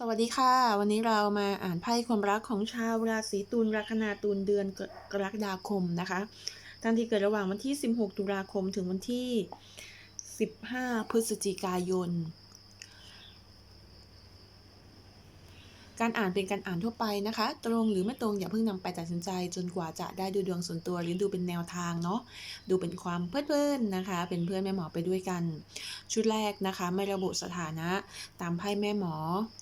สวัสดีค่ะ วันนี้เรามาอ่านไพ่ความรักของชาวราศีตุลลัคนาตุลเดือนกรกฎาคมนะคะท่านที่เกิดระหว่างวันที่ 16 ตุลาคมถึงวันที่ 15 พฤศจิกายน การอ่านเป็นการอ่านทั่วไปนะคะ ตรงหรือไม่ตรงอย่าเพิ่งนำไปตัดสินใจ จนกว่าจะได้ดูดวงส่วนตัวหรือดูเป็นแนวทางเนาะดูเป็นความเพลิดเพลินนะคะ เป็นเพื่อนแม่หมอไปด้วยกัน ชุดแรกนะคะ ไม่ระบุสถานะ ตามไพ่แม่หมอ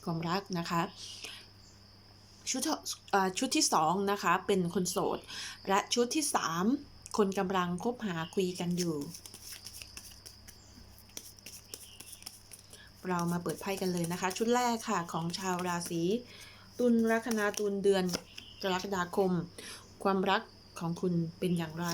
ความรักนะคะชุดชุดที่สองนะคะเป็นคนโสด และชุดที่สามคนกำลังคบหาคุยกันอยู่ เรามาเปิดไพ่กันเลยนะคะ ชุดแรกค่ะของชาวราศีตุลลัคนาตุลเดือนกรกฎาคม ความรักของคุณเป็นอย่างไร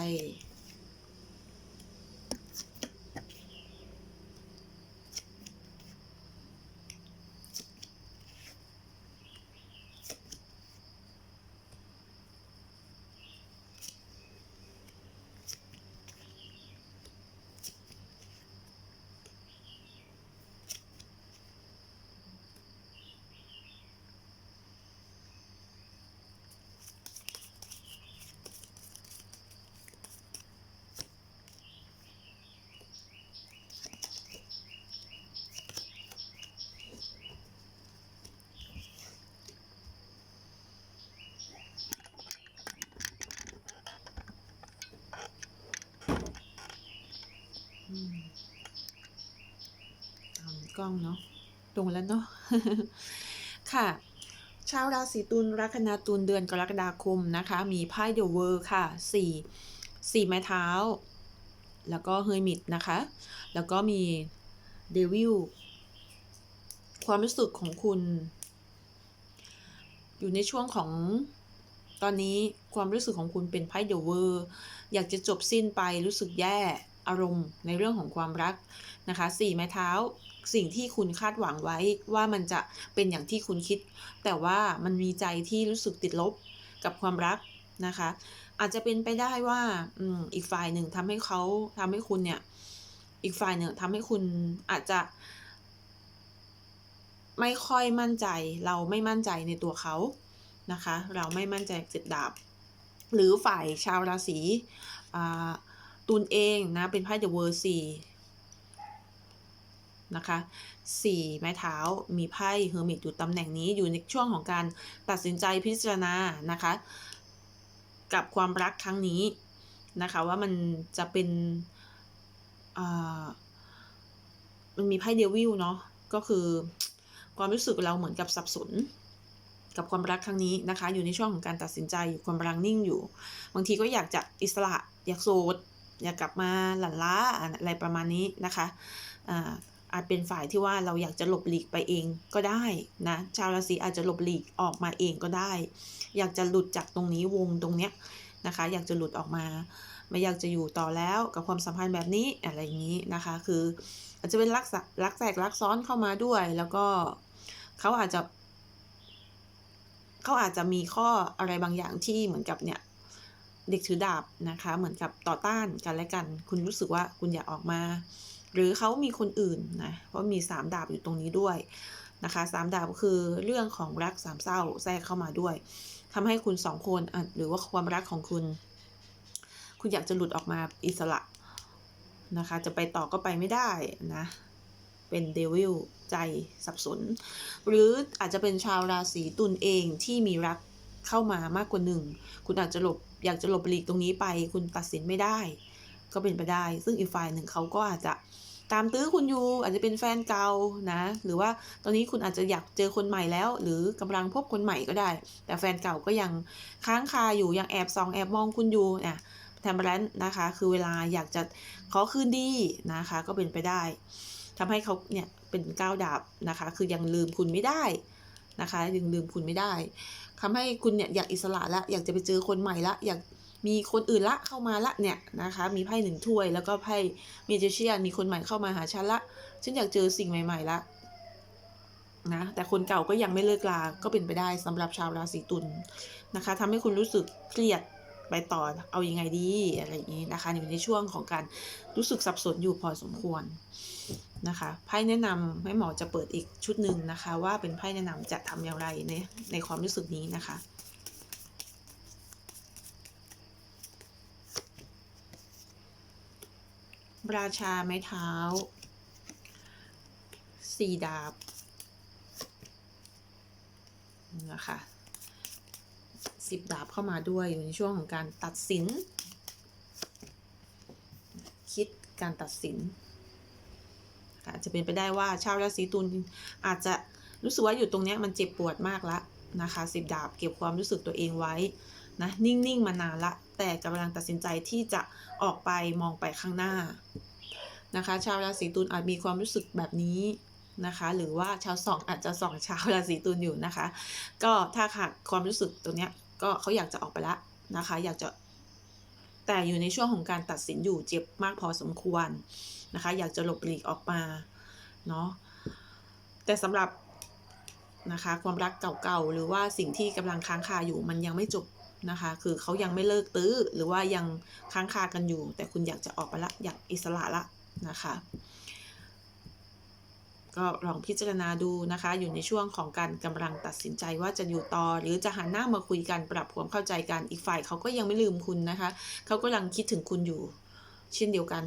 ล้องเนาะตรงแล้วเนาะค่ะชาวราศีตุลลัคนาตุลเดือนกรกฎาคมนะคะ มีไพ่เดอะเวอร์ค่ะสี่สี่ไม้เท้า แล้วก็เฮอร์มิตนะคะ แล้วก็มีเดวิลความรู้สึกของคุณ อยู่ในช่วงของตอนนี้ความรู้สึกของคุณเป็นไพ่เดอะเวอร์อยากจะจบสิ้นไปรู้สึกแย่อารมณ์ในเรื่องของความรักนะคะสี่ไม้เท้า สิ่งที่คุณคาดหวังไว้ว่ามันจะเป็นอย่างที่คุณคิด แต่ว่ามันมีใจที่รู้สึกติดลบกับความรักนะคะ อาจจะเป็นไปได้ว่าอืมอีกฝ่ายหนึ่งทำให้เขาทำให้คุณเนี่ย อีกฝ่ายหนึ่งทำให้คุณอาจจะ ไม่ค่อยมั่นใจ เราไม่มั่นใจในตัวเขานะคะ เราไม่มั่นใจเจ็ดดาบ หรือฝ่ายชาวราศีตุลเองนะเป็นไพ่เดอะเวอร์สี่ นะคะสี่ไม้เท้ามีไพ่เฮอร์มิตอยู่ตำแหน่งนี้อยู่ในช่วงของการตัดสินใจพิจารณานะคะ กับความรักครั้งนี้นะคะว่ามันจะเป็นมันมีไพ่เดวิลเนาะก็คือความรู้สึกเราเหมือนกับสับสนกับความรักครั้งนี้นะคะ อยู่ในช่วงของการตัดสินใจอยู่ความรังนิ่งอยู่ บางทีก็อยากจะอิสระอยากโสดอยากกลับมาหลั่นล้าอะไรประมาณนี้นะคะ อาจเป็นฝ่ายที่ว่าเราอยากจะหลบหลีกไปเองก็ได้นะชาวราศีอาจจะหลบหลีกออกมาเองก็ได้ อยากจะหลุดจากตรงนี้วงตรงเนี้ยนะคะ อยากจะหลุดออกมาไม่อยากจะอยู่ต่อแล้วกับความสัมพันธ์แบบนี้อะไรอย่างนี้นะคะ คือ อาจจะเป็นรักรักแทรกรักซ้อนเข้ามาด้วย แล้วก็เขาอาจจะเขาอาจจะมีข้ออะไรบางอย่างที่เหมือนกับเนี่ยเด็กถือดาบนะคะ เหมือนกับต่อต้านกันและกัน คุณรู้สึกว่าคุณอยากออกมา หรือเขามีคนอื่นนะเพราะมีสามดาบอยู่ตรงนี้ด้วยนะคะสามดาบก็คือเรื่องของรักสามเศร้าแทรกเข้ามาด้วยทำให้คุณสองคนหรือว่าความรักของคุณ คุณอยากจะหลุดออกมาอิสระนะคะ จะไปต่อก็ไปไม่ได้นะเป็นเดวิลใจสับสน หรืออาจจะเป็นชาวราศีตุลเองที่มีรักเข้ามามากกว่าหนึ่ง คุณอาจจะหลบอยากจะหลบหลีกตรงนี้ไป คุณตัดสินไม่ได้ ก็เป็นไปได้ ซึ่งอีกฝ่ายหนึ่งเขาก็อาจจะตามตื้อคุณอยู่อาจจะเป็นแฟนเก่านะ หรือว่าตอนนี้คุณอาจจะอยากเจอคนใหม่แล้ว หรือกำลังพบคนใหม่ก็ได้ แต่แฟนเก่าก็ยังค้างคาอยู่ยังแอบส่องแอบมองคุณอยู่เนี่ยแทมเบรนนะคะ คือเวลาอยากจะขอคืนดีนะคะ ก็เป็นไปได้ทำให้เขาเนี่ยเป็นก้าวดาบนะคะ คือยังลืมคุณไม่ได้นะคะยังลืมคุณไม่ได้ทำให้คุณเนี่ยอยากอิสระละอยากจะไปเจอคนใหม่ละอยาก มีคนอื่นละเข้ามาละเนี่ยนะคะมีไพ่หนึ่งถ้วย แล้วก็ไพ่เมจิเชียนมีคนใหม่เข้ามาหาฉันละฉันอยากเจอสิ่งใหม่ ๆละนะแต่คนเก่าก็ยังไม่เลิกลาก็เป็นไปได้สำหรับชาวราศีตุลนะคะทำให้คุณรู้สึกเครียดไปต่อเอาอยัางไงดีอะไรอย่างนี้นะคะอยู่ในช่วงของการรู้สึกสับสนอยู่พอสมควรนะคะไพ่แนะนำให้หมอจะเปิดอีกชุดหนึ่งนะคะ ว่าเป็นไพ่แนะนำจะทำอย่างไรในในความรู้สึกนี้นะคะ ราชาไม้เท้าสี่ดาบนะคะสิบดาบเข้ามาด้วยอยู่ในช่วงของการตัดสิน คิดการตัดสินอาจจะเป็นไปได้ว่าชาวราศีตุลอาจจะรู้สึกว่าอยู่ตรงเนี้ยมันเจ็บปวดมากละนะคะสิบดาบเก็บความรู้สึกตัวเองไว้นะนิ่ง ๆ มานานละแต่กำลังตัดสินใจที่จะออกไปมองไปข้างหน้านะคะ ชาวราศีตุลอาจมีความรู้สึกแบบนี้นะคะ หรือว่าชาวสองอาจจะสองชาวราศีตุลอยู่นะคะ ก็ถ้าขาดความรู้สึกตรงเนี้ยก็เขาอยากจะออกไปละนะคะ อยากจะแต่อยู่ในช่วงของการตัดสินอยู่เจ็บมากพอสมควรนะคะ อยากจะหลบหลีกออกมาเนาะแต่สำหรับนะคะความรักเก่าๆหรือว่าสิ่งที่กำลังค้างคาอยู่มันยังไม่จบ นะคะ คือเขายังไม่เลิกตื้อ หรือว่ายังค้างคากันอยู่ แต่คุณอยากจะออกไปละ อยากอิสระละนะคะ ก็ลองพิจารณาดูนะคะ อยู่ในช่วงของการกำลังตัดสินใจว่าจะอยู่ต่อ หรือจะหันหน้ามาคุยกันปรับความเข้าใจกันอีกฝ่ายเขาก็ยังไม่ลืมคุณนะคะ เขากำลังคิดถึงคุณอยู่ เช่นเดียวกัน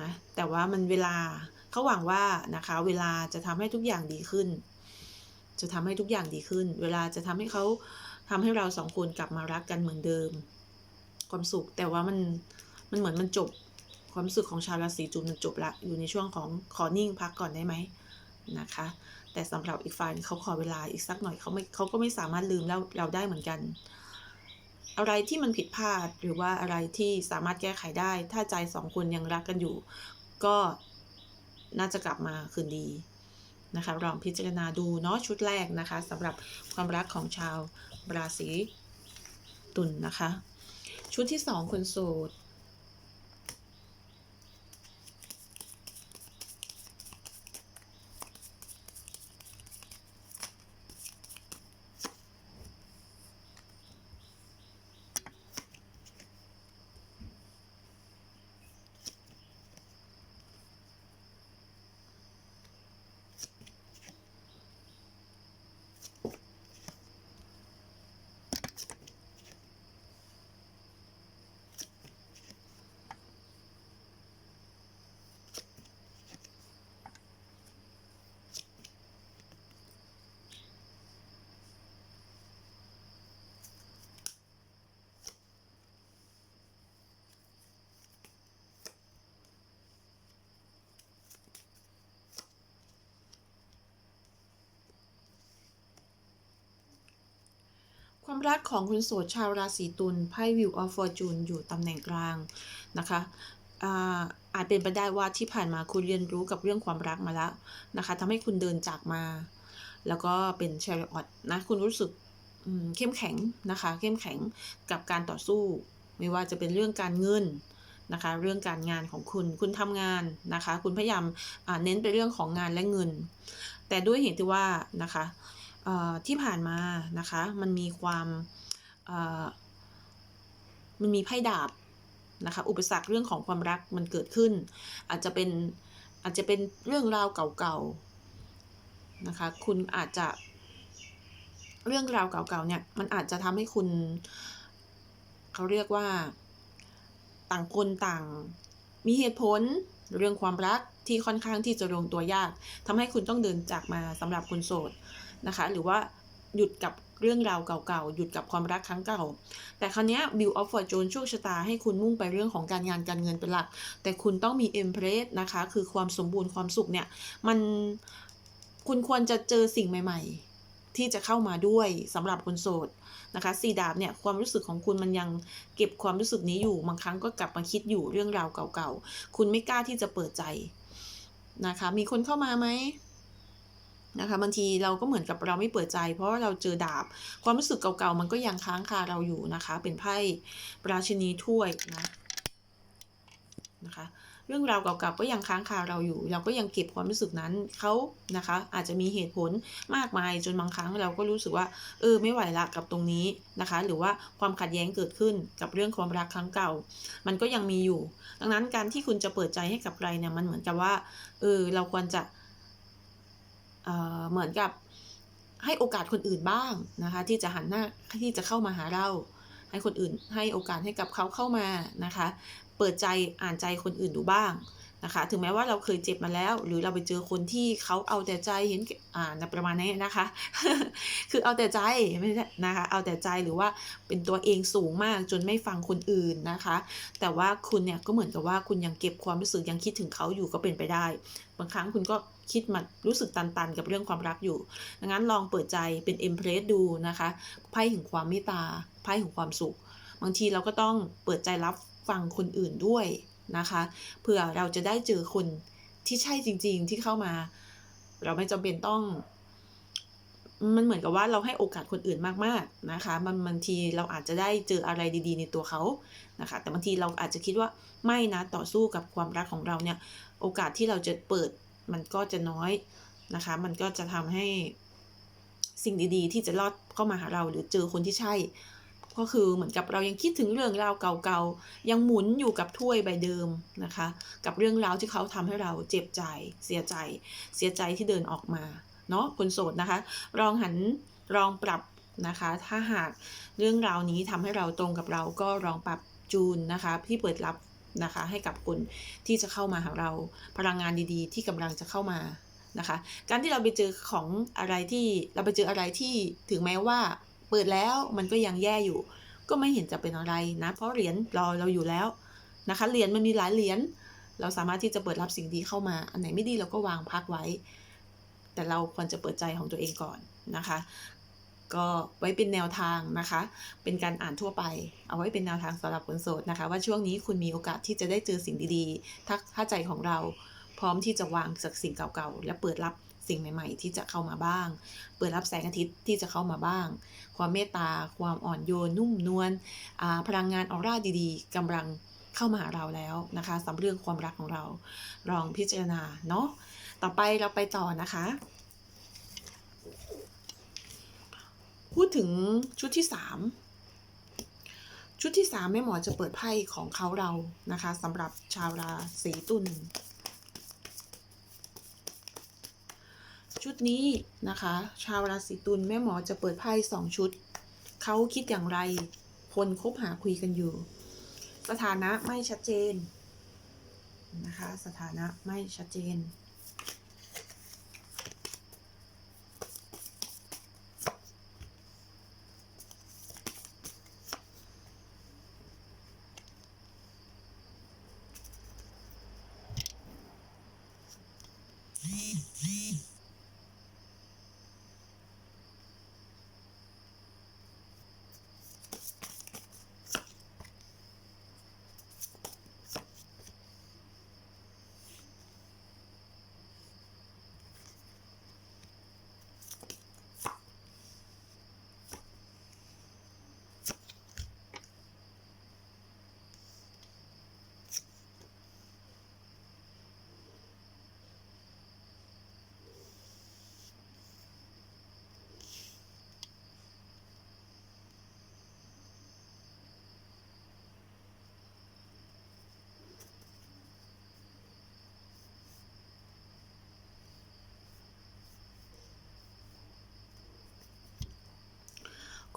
นะ แต่ว่ามันเวลาเขาหวังว่านะคะ เวลาจะทำให้ทุกอย่างดีขึ้น จะทำให้ทุกอย่างดีขึ้น เวลาจะทำให้เขา ทำให้เราสองคนกลับมารักกันเหมือนเดิม ความสุขแต่ว่ามันมันเหมือนมันจบความรู้สึกของชาวราศีตุลมันจบละอยู่ในช่วงของขอนิ่งพักก่อนได้ไหมนะคะ แต่สำหรับอีกฝ่ายเขาขอเวลาอีกสักหน่อยเขาไม่เขาก็ไม่สามารถลืมเราเราได้เหมือนกัน อะไรที่มันผิดพลาดหรือว่าอะไรที่สามารถแก้ไขได้ ถ้าใจสองคนยังรักกันอยู่ ก็น่าจะกลับมาคืนดีนะคะลองพิจารณาดูเนาะชุดแรกนะคะสำหรับความรักของชาว ราศีตุลนนะคะ ชุดที่สองคนโสด ความรักของคุณโสดชาวราศีตุลไพ่วิวออฟฟอร์จูนอยู่ตำแหน่งกลางนะคะอาอาจเป็นไปได้ว่าที่ผ่านมาคุณเรียนรู้กับเรื่องความรักมาแล้วนะคะทำให้คุณเดินจากมา แล้วก็เป็นเชลออตนะคุณรู้สึกเข้มแข็งนะคะ เข้มแข็งกับการต่อสู้ ไม่ว่าจะเป็นเรื่องการเงินนะคะเรื่องการงานของคุณคุณทำงานนะคะ คุณพยายามเน้นไปเรื่องของงานและเงิน แต่ด้วยเหตุที่ว่านะคะ ที่ผ่านมานะคะ มันมีความมันมีไพ่ดาบนะคะ อุปสรรคเรื่องของความรักมันเกิดขึ้น อาจจะเป็นอาจจะเป็นเรื่องราวเก่าๆนะคะ คุณอาจจะ เรื่องราวเก่าๆเนี่ยมันอาจจะทำให้คุณ เขาเรียกว่า ต่างคนต่างมีเหตุผลเรื่องความรักที่ค่อนข้างที่จะลงตัวยากทำให้คุณต้องเดินจากมาสำหรับคนโสด นะคะ หรือว่าหยุดกับเรื่องราวเก่าๆ หยุดกับความรักครั้งเก่า แต่ครั้นี้ Bill of Fortune โชคชะตาให้คุณมุ่งไปเรื่องของการงานการเงินเป็นหลัก แต่คุณต้องมี Empress นะคะ คือความสมบูรณ์ความสุขเนี่ย มันคุณควรจะเจอสิ่งใหม่ ๆ ที่จะเข้ามาด้วยสำหรับคนโสดนะคะสีดาบเนี่ยความรู้สึกของคุณมันยังเก็บความรู้สึกนี้อยู่ บางครั้งก็กลับมาคิดอยู่เรื่องราวเก่าๆ คุณไม่กล้าที่จะเปิดใจนะคะ มีคนเข้ามาไหม นะคะบางทีเราก็เหมือนกับเราไม่เปิดใจ เพราะเราเจอดาบ ความรู้สึกเก่าๆมันก็ยังค้างคาเราอยู่นะคะ เป็นไพ่ราชินีถ้วยนะนะคะเรื่องราวเก่าๆก็ยังค้างคาเราอยู่ เราก็ยังเก็บความรู้สึกนั้นเขานะคะ อาจจะมีเหตุผลมากมายจนบางครั้งเราก็รู้สึกว่า เออไม่ไหวละกับตรงนี้นะคะ หรือว่าความขัดแย้งเกิดขึ้นกับเรื่องความรักครั้งเก่า มันก็ยังมีอยู่ ดังนั้นการที่คุณจะเปิดใจให้กับใครเนี่ยมันเหมือนกับว่าเออเราควรจะ เเหมือนกับให้โอกาสคนอื่นบ้างนะคะ ที่จะหันหน้าที่จะเข้ามาหาเรา ให้คนอื่นให้โอกาสให้กับเขาเข้ามานะคะ เปิดใจอ่านใจคนอื่นดูบ้างนะคะ ถึงแม้ว่าเราเคยเจ็บมาแล้ว หรือเราไปเจอคนที่เขาเอาแต่ใจเห็นอ่านประมาณนี้นะคะ คือเอาแต่ใจไม่ใช่นะคะ เอาแต่ใจหรือว่าเป็นตัวเองสูงมากจนไม่ฟังคนอื่นนะคะ แต่ว่าคุณเนี่ยก็เหมือนกับว่าคุณยังเก็บความรู้สึกยังคิดถึงเขาอยู่ก็เป็นไปได้ บางครั้งคุณก็คิดมารู้สึกตันๆ กับเรื่องความรักอยู่ ดังนั้นลองเปิดใจเป็นเอ็มเพรสดูนะคะ ไพ่แห่งความเมตตา ไพ่แห่งความสุข บางทีเราก็ต้องเปิดใจรับฟังคนอื่นด้วยนะคะ เพื่อเราจะได้เจอคนที่ใช่จริง ๆ ที่เข้ามา เราไม่จำเป็นต้องมันเหมือนกับว่าเราให้โอกาสคนอื่นมากๆนะคะมันบางทีเราอาจจะได้เจออะไรดีๆ ในตัวเขานะคะ แต่บางทีเราอาจจะคิดว่าไม่นะต่อสู้กับความรักของเราเนี่ย โอกาสที่เราจะเปิดมันก็จะน้อยนะคะ มันก็จะทำให้สิ่งดีๆ ที่จะลอดเข้ามาหาเราหรือเจอคนที่ใช่ ก็คือเหมือนกับเรายังคิดถึงเรื่องราวเก่าๆ ยังหมุนอยู่กับถ้วยใบเดิมนะคะ กับเรื่องราวที่เขาทำให้เราเจ็บใจ เสียใจ เสียใจที่เดินออกมาเนาะคนโสดนะคะลองหันลองปรับนะคะ ถ้าหากเรื่องราวนี้ทำให้เราตรงกับเราก็ลองปรับจูนนะคะที่เปิดรับ นะคะ ให้กับคนที่จะเข้ามาหาเราพลังงานดีๆ ที่กำลังจะเข้ามานะคะ การที่เราไปเจอของอะไรที่เราไปเจออะไรที่ถึงแม้ว่าเปิดแล้วมันก็ยังแย่อยู่ ก็ไม่เห็นจะเป็นอะไรนะ เพราะเหรียญรอเราอยู่แล้วนะคะเหรียญมันมีหลายเหรียญเราสามารถที่จะเปิดรับสิ่งดีเข้ามา อันไหนไม่ดีเราก็วางพักไว้ แต่เราควรจะเปิดใจของตัวเองก่อนนะคะ ก็ไว้เป็นแนวทางนะคะ เป็นการอ่านทั่วไป เอาไว้เป็นแนวทางสำหรับคนโสดนะคะ ว่าช่วงนี้คุณมีโอกาสที่จะได้เจอสิ่งดีๆ ถ้าถ้าใจของเราพร้อมที่จะวางจากสิ่งเก่าๆ และเปิดรับสิ่งใหม่ ๆ ที่จะเข้ามาบ้าง เปิดรับแสงอาทิตย์ที่จะเข้ามาบ้าง ความเมตตา ความอ่อนโยน นุ่มนวลพลังงานออร่าดีๆกำลังเข้ามาหาเราแล้วนะคะสำหรับเรื่องความรักของเราลองพิจารณาเนาะต่อไปเราไปต่อนะคะ พูดถึงชุดที่สามชุดที่สามแม่หมอจะเปิดไพ่ของเขาเรานะคะสำหรับชาวราศีตุลชุดนี้นะคะ ชาวราศีตุลแม่หมอจะเปิดไพ่สองชุด เขาคิดอย่างไร คนคบหาคุยกันอยู่ สถานะไม่ชัดเจนนะคะ สถานะไม่ชัดเจน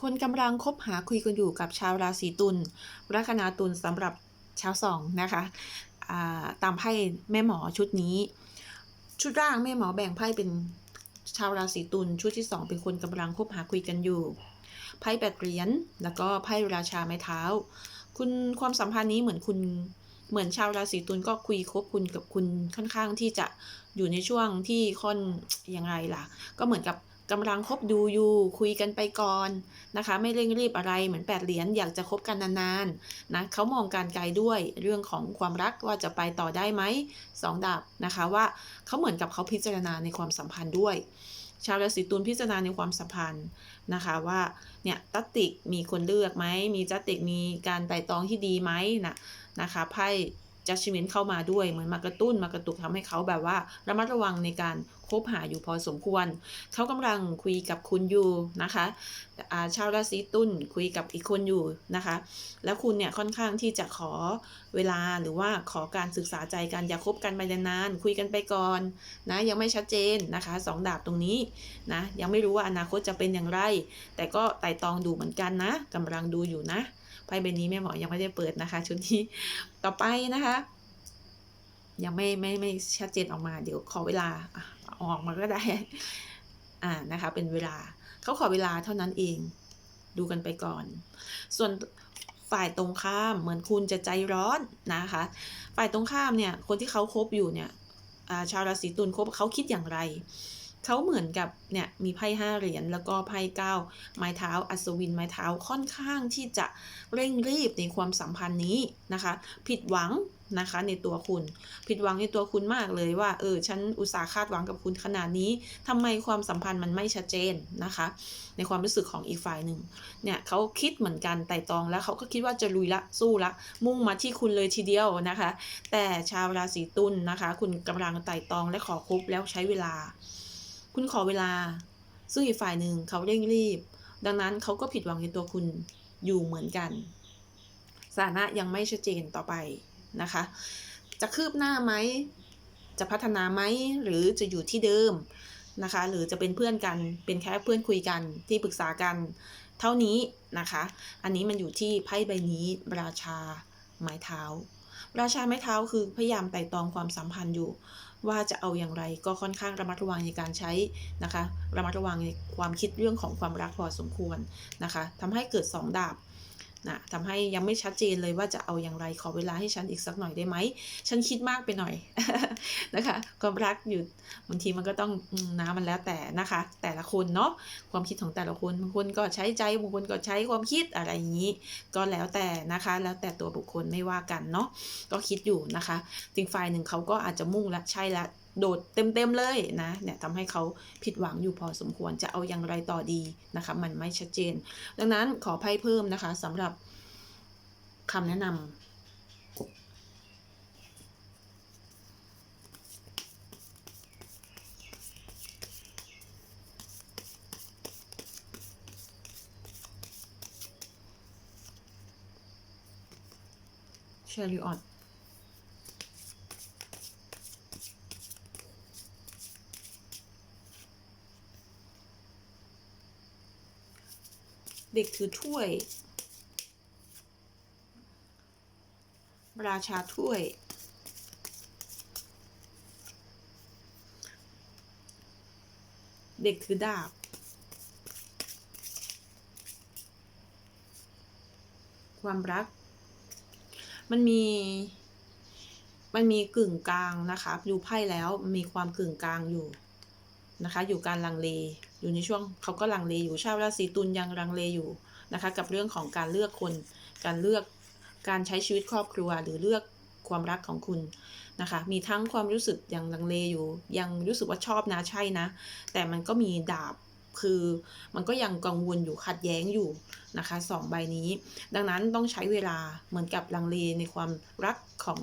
คนกำลังคบหาคุยกันอยู่กับชาวราศีตุลลัคนาตุลสำหรับชาวสองนะคะตามไพ่แม่หมอชุดนี้ ชุดร่างแม่หมอแบ่งไพ่เป็นชาวราศีตุลชุดที่สองเป็นคนกำลังคบหาคุยกันอยู่ไพ่แปดเหรียญแล้วก็ไพ่ราชาไม้เท้า คุณความสัมพันธ์นี้เหมือนคุณเหมือนชาวราศีตุลก็คุยคบคุณกับคุณค่อนข้างที่จะอยู่ในช่วงที่ค่อนยังไงล่ะ ก็เหมือนกับ กำลังคบดูอยู่คุยกันไปก่อนนะคะ ไม่เร่งรีบอะไรเหมือนแปดเหรียญอยากจะคบกันนานๆนะเขามองการไกลด้วยเรื่องของความรักว่าจะไปต่อได้ไหมสองดาบนะคะว่าเขาเหมือนกับเขาพิจารณาในความสัมพันธ์ด้วย ชาวราศีตุลพิจารณาในความสัมพันธ์นะคะว่าเนี่ยตัตติกมีคนเลือกไหมมีจัตติกมีการไต่ตองที่ดีไหมนะนะคะไพ่ judgment เข้ามาด้วยเหมือนมากระตุ้นมากระตุกทำให้เขาแบบว่า ระมัดระวังในการคบหาอยู่พอสมควร เขากำลังคุยกับคุณอยู่นะคะชาวราศีตุลคุยกับอีกคนอยู่นะคะ แล้วคุณเนี่ยค่อนข้างที่จะขอเวลาหรือว่าขอการศึกษาใจกันอย่าคบกันไปนานๆคุยกันไปก่อนนะยังไม่ชัดเจนนะคะสองดาบตรงนี้นะยังไม่รู้ว่าอนาคตจะเป็นอย่างไร แต่ก็ไต่ตองดูเหมือนกันนะกำลังดูอยู่นะ ใบนี้แม่หมอยังไม่ได้เปิดนะคะ ชุดนี้ต่อไปนะคะ ยังไม่ไม่ไม่ชัดเจนออกมาเดี๋ยวขอเวลาออกมาก็ได้อ่านะคะ เป็นเวลาเขาขอเวลาเท่านั้นเอง ดูกันไปก่อน ส่วนฝ่ายตรงข้ามเหมือนคุณจะใจร้อนนะคะ ฝ่ายตรงข้ามเนี่ย คนที่เขาคบอยู่เนี่ยชาวราศีตุลคบเขาคิดอย่างไร เขาเหมือนกับเนี่ยมีไพ่ห้าเหรียญแล้วก็ไพ่เก้าไม้เท้าอัศวินไม้เท้าค่อนข้างที่จะเร่งรีบในความสัมพันธ์นี้นะคะ ผิดหวังนะคะในตัวคุณ ผิดหวังในตัวคุณมากเลยว่าเออฉันอุตส่าห์คาดหวังกับคุณขนาดนี้ทำไมความสัมพันธ์มันไม่ชัดเจนนะคะ ในความรู้สึกของอีกฝ่ายหนึ่งเนี่ยเขาคิดเหมือนกันไต่ตองแล้วเขาก็คิดว่าจะลุยละสู้ละ มุ่งมาที่คุณเลยทีเดียวนะคะ แต่ชาวราศีตุลนะคะ คุณกำลังไต่ตองและขอคบแล้วใช้เวลา คุณขอเวลา ซึ่งอีกฝ่ายหนึ่งเขาเร่งรีบ ดังนั้นเขาก็ผิดหวังในตัวคุณอยู่เหมือนกัน สถานะยังไม่ชัดเจนต่อไปนะคะ จะคืบหน้าไหม จะพัฒนาไหม หรือจะอยู่ที่เดิมนะคะ หรือจะเป็นเพื่อนกัน เป็นแค่เพื่อนคุยกัน ที่ปรึกษากัน เท่านี้นะคะ อันนี้มันอยู่ที่ไพ่ใบนี้ราชาไม้เท้า ราชาไม้เท้าคือพยายามไต่ตองความสัมพันธ์อยู่ ว่าจะเอาอย่างไรก็ค่อนข้างระมัดระวังในการใช้นะคะ ระมัดระวังในความคิดเรื่องของความรักพอสมควรนะคะทำให้เกิดสองดาบ นะทำให้ยังไม่ชัดเจนเลยว่าจะเอาอย่างไรขอเวลาให้ฉันอีกสักหน่อยได้ไหม ฉันคิดมากไปหน่อยนะคะความรักอยู่บางทีมันก็ต้องอืมนะมันแล้วแต่นะคะ แต่ละคนเนาะความคิดของแต่ละคนบางคนก็ใช้ใจบางคนก็ใช้ความคิดอะไรอย่างนี้ ก็แล้วแต่นะคะ แล้วแต่ตัวบุคคลไม่ว่ากันเนาะก็คิดอยู่นะคะจริงฝ่ายหนึ่งเขาก็อาจจะมุ่งละใช่ละ โดดเต็มๆเลยนะเนี่ยทำให้เขาผิดหวังอยู่พอสมควรจะเอาอย่างไรต่อดีนะคะ มันไม่ชัดเจน ดังนั้นขอไพ่เพิ่มนะคะสำหรับคำแนะนำเชอริออน เด็กถือถ้วย ราชาถ้วย เด็กถือดาบ ความรัก มันมี มันมีกึ่งกลางนะคะ ดูไพ่แล้วมีความกึ่งกลางอยู่นะคะ อยู่การลังเล อยู่ในช่วงเขาก็ลังเลอยู่ชาวราศีตุลยังลังเลอยู่นะคะ กับเรื่องของการเลือกคน การเลือกการใช้ชีวิตครอบครัว หรือเลือกความรักของคุณนะคะ มีทั้งความรู้สึกยังลังเลอยู่ ยังรู้สึกว่าชอบนะใช่นะ แต่มันก็มีดาบคือมันก็ยังกังวลอยู่ขัดแย้งอยู่นะคะสองใบนี้ ดังนั้นต้องใช้เวลาเหมือนกับลังเลในความรักของ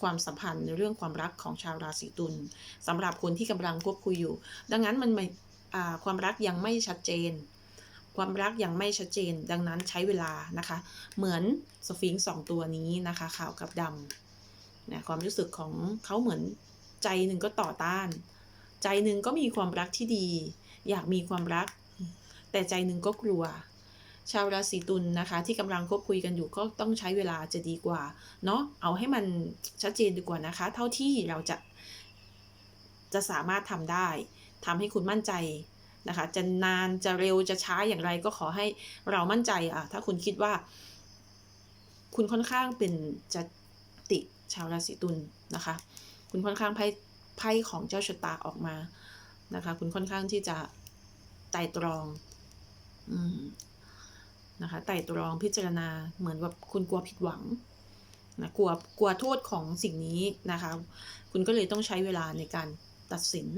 ความสัมพันธ์ในเรื่องความรักของชาวราศีตุลสำหรับคนที่กำลังควบคุยอยู่ ดังนั้นมันไม่ ความรักยังไม่ชัดเจน ความรักยังไม่ชัดเจน ดังนั้นใช้เวลานะคะ เหมือนสฟิงค์สองตัวนี้นะคะขาวกับดำนะความรู้สึกของเขาเหมือนใจหนึ่งก็ต่อต้าน ใจหนึ่งก็มีความรักที่ดี อยากมีความรัก แต่ใจหนึ่งก็กลัว ชาวราศีตุลนะคะ ที่กำลังคบคุยกันอยู่ก็ต้องใช้เวลาจะดีกว่าเนาะเอาให้มันชัดเจนดีกว่านะคะ เท่าที่เราจะจะสามารถทำได้ ทำให้คุณมั่นใจนะคะจะนานจะเร็วจะช้าอย่างไรก็ขอให้เรามั่นใจอะถ้าคุณคิดว่า คุณค่อนข้างเป็นจติชาวราศีตุลนะคะ คุณค่อนข้างไพ่ไพ่ของเจ้าชะตาออกมานะคะ คุณค่อนข้างที่จะไต่ตรองอืมนะคะไต่ตรองพิจารณาเหมือนแบบคุณกลัวผิดหวังนะกลัวกลัวโทษของสิ่งนี้นะคะ คุณก็เลยต้องใช้เวลาในการตัดสิน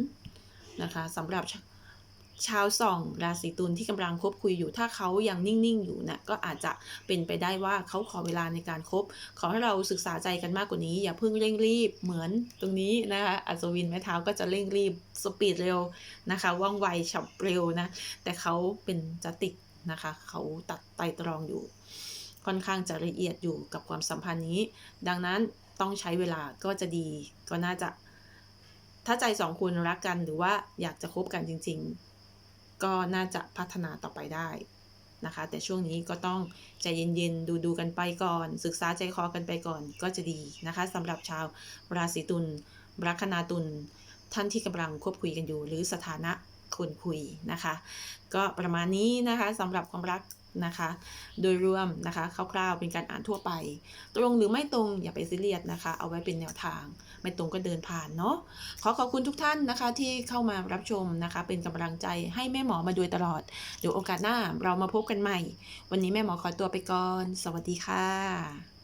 นะคะสำหรับชาวส่องราศีตุลที่กำลังคบคุยอยู่ถ้าเขายังนิ่งๆอยู่นะก็อาจจะเป็นไปได้ว่าเขาขอเวลาในการคบขอให้เราศึกษาใจกันมากกว่านี้ อย่าเพิ่งเร่งรีบเหมือนตรงนี้นะคะอัศวินแม่เท้าก็จะเร่งรีบสปีดเร็วนะคะว่องไวฉับเร็วนะแต่เขาเป็นจติกนะคะเขาตัดไตตรองอยู่ ค่อนข้างจะละเอียดอยู่กับความสัมพันธ์นี้ ดังนั้นต้องใช้เวลาก็จะดีก็น่าจะ ถ้าใจสองคนรักกันหรือว่าอยากจะคบกันจริง ๆ ก็น่าจะพัฒนาต่อไปได้นะคะ แต่ช่วงนี้ก็ต้องใจเย็นๆ ดูดูๆกันไปก่อน ศึกษาใจคอกันไปก่อนก็จะดีนะคะสำหรับชาวราศีตุลลัคนาตุลท่านที่กำลังควบคุยกันอยู่ หรือสถานะคนคุยนะคะ ก็ประมาณนี้นะคะสำหรับความรัก นะคะ โดยรวมนะคะคร่าวๆเป็นการอ่านทั่วไป ตรงหรือไม่ตรงอย่าไปซีเรียสนะคะ เอาไว้เป็นแนวทาง ไม่ตรงก็เดินผ่านเนาะขอขอบคุณทุกท่านนะคะที่เข้ามารับชมนะคะ เป็นกำลังใจให้แม่หมอมาโดยตลอดเดี๋ยวโอกาสหน้าเรามาพบกันใหม่ วันนี้แม่หมอขอตัวไปก่อน สวัสดีค่ะ